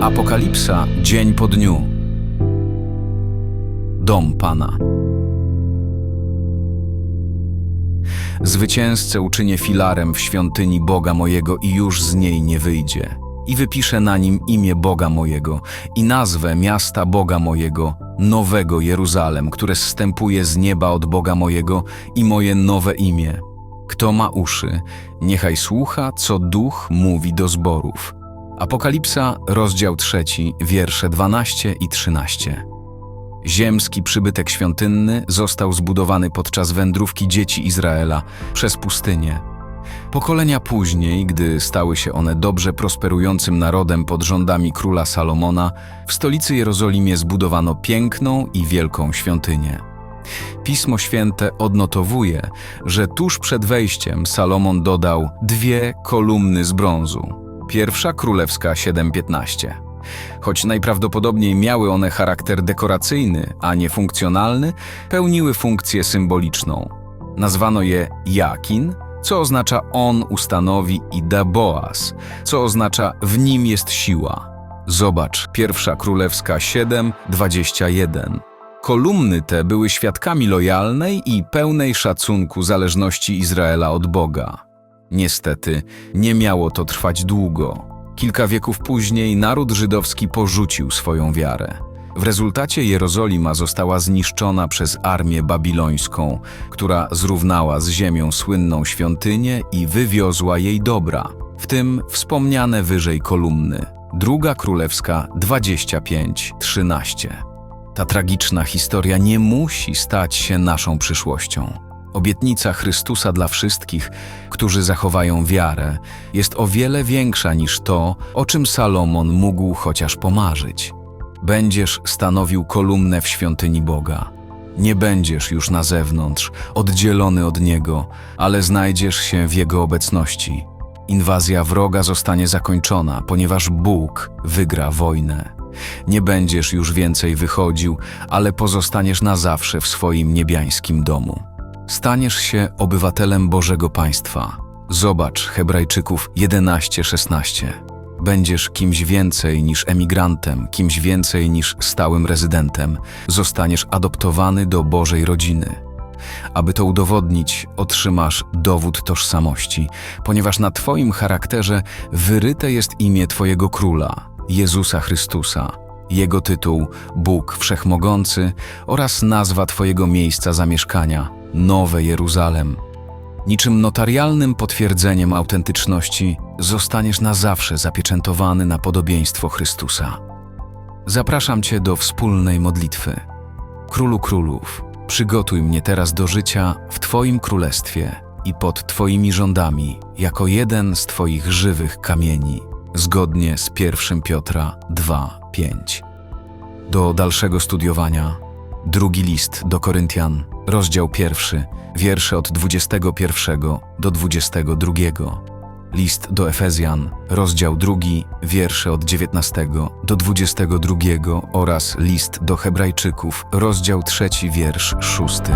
Apokalipsa dzień po dniu. Dom Pana. Zwycięzcę uczynię filarem w świątyni Boga mojego i już z niej nie wyjdzie. I wypiszę na nim imię Boga mojego i nazwę miasta Boga mojego, Nowego Jeruzalem, które zstępuje z nieba od Boga mojego i moje nowe imię. Kto ma uszy, niechaj słucha, co duch mówi do zborów. Apokalipsa, rozdział trzeci, wiersze 12 i 13. Ziemski przybytek świątynny został zbudowany podczas wędrówki dzieci Izraela przez pustynię. Pokolenia później, gdy stały się one dobrze prosperującym narodem pod rządami króla Salomona, w stolicy Jerozolimie zbudowano piękną i wielką świątynię. Pismo Święte odnotowuje, że tuż przed wejściem Salomon dodał dwie kolumny z brązu. Pierwsza królewska 715. Choć najprawdopodobniej miały one charakter dekoracyjny, a nie funkcjonalny, pełniły funkcję symboliczną. Nazwano je Jakin, co oznacza on ustanowi, i Daboaz, co oznacza w nim jest siła. Zobacz, pierwsza królewska 7, 21. Kolumny te były świadkami lojalnej i pełnej szacunku zależności Izraela od Boga. Niestety, nie miało to trwać długo. Kilka wieków później naród żydowski porzucił swoją wiarę. W rezultacie Jerozolima została zniszczona przez armię babilońską, która zrównała z ziemią słynną świątynię i wywiozła jej dobra, w tym wspomniane wyżej kolumny. Druga Królewska 25-13. Ta tragiczna historia nie musi stać się naszą przyszłością. Obietnica Chrystusa dla wszystkich, którzy zachowają wiarę, jest o wiele większa niż to, o czym Salomon mógł chociaż pomarzyć. Będziesz stanowił kolumnę w świątyni Boga. Nie będziesz już na zewnątrz, oddzielony od Niego, ale znajdziesz się w Jego obecności. Inwazja wroga zostanie zakończona, ponieważ Bóg wygra wojnę. Nie będziesz już więcej wychodził, ale pozostaniesz na zawsze w swoim niebiańskim domu. Staniesz się obywatelem Bożego Państwa. Zobacz Hebrajczyków 11:16. Będziesz kimś więcej niż emigrantem, kimś więcej niż stałym rezydentem. Zostaniesz adoptowany do Bożej rodziny. Aby to udowodnić, otrzymasz dowód tożsamości, ponieważ na Twoim charakterze wyryte jest imię Twojego Króla, Jezusa Chrystusa, Jego tytuł Bóg Wszechmogący oraz nazwa Twojego miejsca zamieszkania Nowe Jeruzalem. Niczym notarialnym potwierdzeniem autentyczności zostaniesz na zawsze zapieczętowany na podobieństwo Chrystusa. Zapraszam Cię do wspólnej modlitwy. Królu Królów, przygotuj mnie teraz do życia w Twoim królestwie i pod Twoimi rządami, jako jeden z Twoich żywych kamieni, zgodnie z 1 Piotra 2:5. Do dalszego studiowania drugi list do Koryntian, rozdział pierwszy, wiersze od 21 do 22. List do Efezjan, rozdział drugi, wiersze od 19 do 22 oraz list do Hebrajczyków, rozdział trzeci, wiersz szósty.